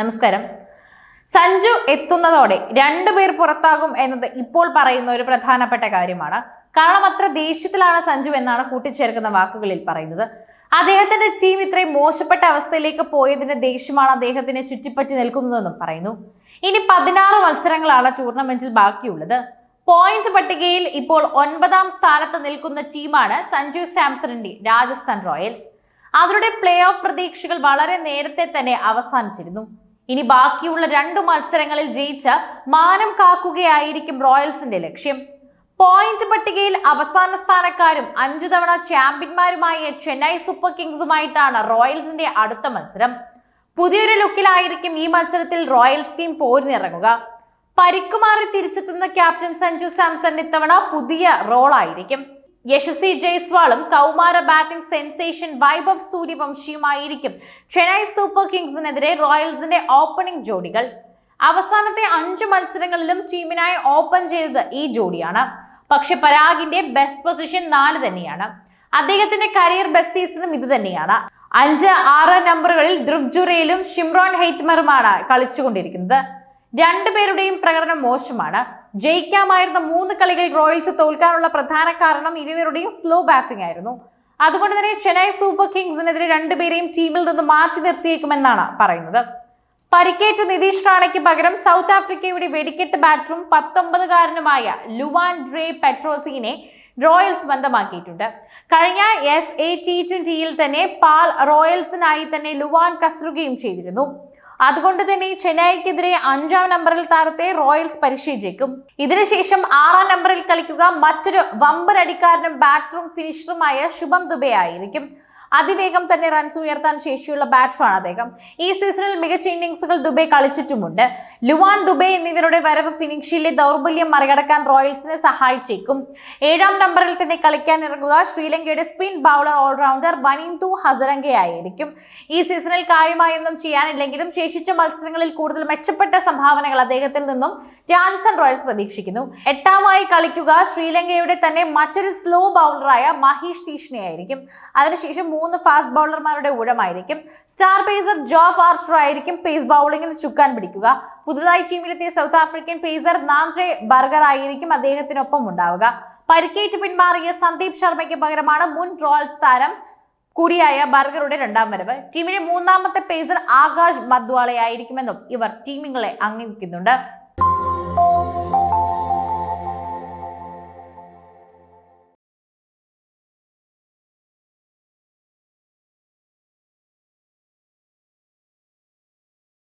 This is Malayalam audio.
നമസ്കാരം. സഞ്ജു എത്തുന്നതോടെ രണ്ടുപേർ പുറത്താകും എന്നത് ഇപ്പോൾ പറയുന്ന ഒരു പ്രധാനപ്പെട്ട കാര്യമാണ്. കാരണം അത്ര ദേഷ്യത്തിലാണ് സഞ്ജു എന്നാണ് കൂട്ടിച്ചേർക്കുന്ന വാക്കുകളിൽ പറയുന്നത്. അദ്ദേഹത്തിന്റെ ടീം ഇത്രയും മോശപ്പെട്ട അവസ്ഥയിലേക്ക് പോയതിന്റെ ദേഷ്യമാണ് അദ്ദേഹത്തിനെ ചുറ്റിപ്പറ്റി നിൽക്കുന്നതെന്നും പറയുന്നു. ഇനി പതിനാറ് മത്സരങ്ങളാണ് ടൂർണമെന്റിൽ ബാക്കിയുള്ളത്. പോയിന്റ് പട്ടികയിൽ ഇപ്പോൾ ഒൻപതാം സ്ഥാനത്ത് നിൽക്കുന്ന ടീമാണ് സഞ്ജു സാംസണിന്റെ രാജസ്ഥാൻ റോയൽസ്. അവരുടെ പ്ലേ ഓഫ് പ്രതീക്ഷകൾ വളരെ നേരത്തെ തന്നെ അവസാനിച്ചിരുന്നു. ഇനി ബാക്കിയുള്ള രണ്ടു മത്സരങ്ങളിൽ ജയിച്ച് മാനം കാക്കുകയായിരിക്കും റോയൽസിന്റെ ലക്ഷ്യം. പോയിന്റ് പട്ടികയിൽ അവസാന സ്ഥാനക്കാരും അഞ്ചു തവണ ചാമ്പ്യന്മാരുമായ ചെന്നൈ സൂപ്പർ കിങ്സുമായിട്ടാണ് റോയൽസിന്റെ അടുത്ത മത്സരം. പുതിയൊരു ലുക്കിലായിരിക്കും ഈ മത്സരത്തിൽ റോയൽസ് ടീം പോരിനിറങ്ങുക. പരിക്കുമാറി തിരിച്ചെത്തുന്ന ക്യാപ്റ്റൻ സഞ്ജു സാംസൺ ഇത്തവണ പുതിയ റോളായിരിക്കും. യശസ്വി ജയ്സ്വാളും കൗമാര ബാറ്റിംഗ് സെൻസേഷൻ വൈഭവ് സൂര്യവംശിയുമായിരിക്കും. ചെന്നൈ സൂപ്പർ കിങ്സിനെതിരെ റോയൽസിന്റെ ഓപ്പണിംഗ് ജോഡികൾ. അവസാനത്തെ അഞ്ച് മത്സരങ്ങളിലും ടീമിനായി ഓപ്പൺ ചെയ്തത് ഈ ജോഡിയാണ്. പക്ഷെ പരാഗിന്റെ ബെസ്റ്റ് പൊസിഷൻ നാല് തന്നെയാണ്. അദ്ദേഹത്തിന്റെ കരിയർ ബെസ്റ്റ് സീസണും ഇത് തന്നെയാണ്. അഞ്ച് ആറ് നമ്പറുകളിൽ ധ്രുവ് ജുറയിലും ഷിംറോൺ ഹെയ്റ്റ്മറുമാണ് കളിച്ചുകൊണ്ടിരിക്കുന്നത്. രണ്ടുപേരുടെയും പ്രകടനം മോശമാണ്. ജയിക്കാമായിരുന്ന മൂന്ന് കളികൾ റോയൽസ് തോൽക്കാനുള്ള പ്രധാന കാരണം ഇരുവരുടെയും സ്ലോ ബാറ്റിംഗ് ആയിരുന്നു. അതുകൊണ്ട് തന്നെ ചെന്നൈ സൂപ്പർ കിങ്സിനെതിരെ രണ്ടുപേരെയും ടീമിൽ നിന്ന് മാറ്റി നിർത്തിയേക്കുമെന്നാണ് പറയുന്നത്. പരിക്കേറ്റ നിതീഷ് റാണയ്ക്ക് പകരം സൗത്ത് ആഫ്രിക്കയുടെ വെടിക്കെട്ട് ബാറ്ററും പത്തൊമ്പതുകാരനുമായ ലുവാൻ ഡ്രേ പെട്രോസിനെ റോയൽസ് ബന്ധമാക്കിയിട്ടുണ്ട്. കഴിഞ്ഞ എസ് എ ടി ട്വന്റിയിൽ തന്നെ പാൽ റോയൽസിനായി തന്നെ ലുവാൻ കസറുകയും ചെയ്തിരുന്നു. അതുകൊണ്ട് തന്നെ ചെന്നൈക്കെതിരെ അഞ്ചാം നമ്പറിൽ താരത്തെ റോയൽസ് പരിശീലിച്ചേക്കും. ഇതിനുശേഷം ആറാം നമ്പറിൽ കളിക്കുക മറ്റൊരു വമ്പരടിക്കാരനും ബാറ്ററും ഫിനിഷറുമായ ശുഭം ദുബെ ആയിരിക്കും. അതിവേഗം തന്നെ റൺസ് ഉയർത്താൻ ശേഷിയുള്ള ബാറ്ററാണ് അദ്ദേഹം. ഈ സീസണിൽ മികച്ച ഇന്നിംഗ്സുകൾ ദുബൈ കളിച്ചിട്ടുമുണ്ട്. ലുവാൻ ദുബൈ എന്നിവരുടെ വരവ് ഫിനിഷിലെ ദൗർബല്യം മറികടക്കാൻ റോയൽസിനെ സഹായിച്ചേക്കും. ഏഴാം നമ്പറിൽ തന്നെ കളിക്കാൻ ഇറങ്ങുക ശ്രീലങ്കയുടെ സ്പിൻ ബൗളർ ഓൾറൗണ്ടർ വനിന്തു ഹസരംഗയായിരിക്കും. ഈ സീസണിൽ കാര്യമായൊന്നും ചെയ്യാനില്ലെങ്കിലും ശേഷിച്ച മത്സരങ്ങളിൽ കൂടുതൽ മെച്ചപ്പെട്ട സംഭാവനകൾ അദ്ദേഹത്തിൽ നിന്നും രാജസ്ഥാൻ റോയൽസ് പ്രതീക്ഷിക്കുന്നു. എട്ടാമായി കളിക്കുക ശ്രീലങ്കയുടെ തന്നെ മറ്റൊരു സ്ലോ ബൗളറായ മഹീഷ് തീഷ്ണയായിരിക്കും അതിനുശേഷം മൂന്ന് ഫാസ്റ്റ് ബൗളർമാരുടെ ഊഴമായിരിക്കും. സ്റ്റാർ പേസർ ജോഫ് ആർച്ചർ ആയിരിക്കും പേസ് ബൗളിംഗിൽ ചുക്കാൻ പിടിക്കുക. പുതുതായി ടീമിലെത്തിയ South African pacer Nandre Burger ആയിരിക്കും അദ്ദേഹത്തിനൊപ്പം ഉണ്ടാവുക. പരിക്കേറ്റ് പിന്മാറിയ സന്ദീപ് ശർമ്മയ്ക്ക് പകരമാണ് മുൻ റോൾസ് താരം കൂടിയായ ബർഗറുടെ രണ്ടാം വരവ്. ടീമിലെ മൂന്നാമത്തെ പേസർ ആകാശ് മദ്വാളയായിരിക്കുമെന്നും ഇവർ ടീമിങ്ങളെ അംഗീകരിക്കുന്നുണ്ട്.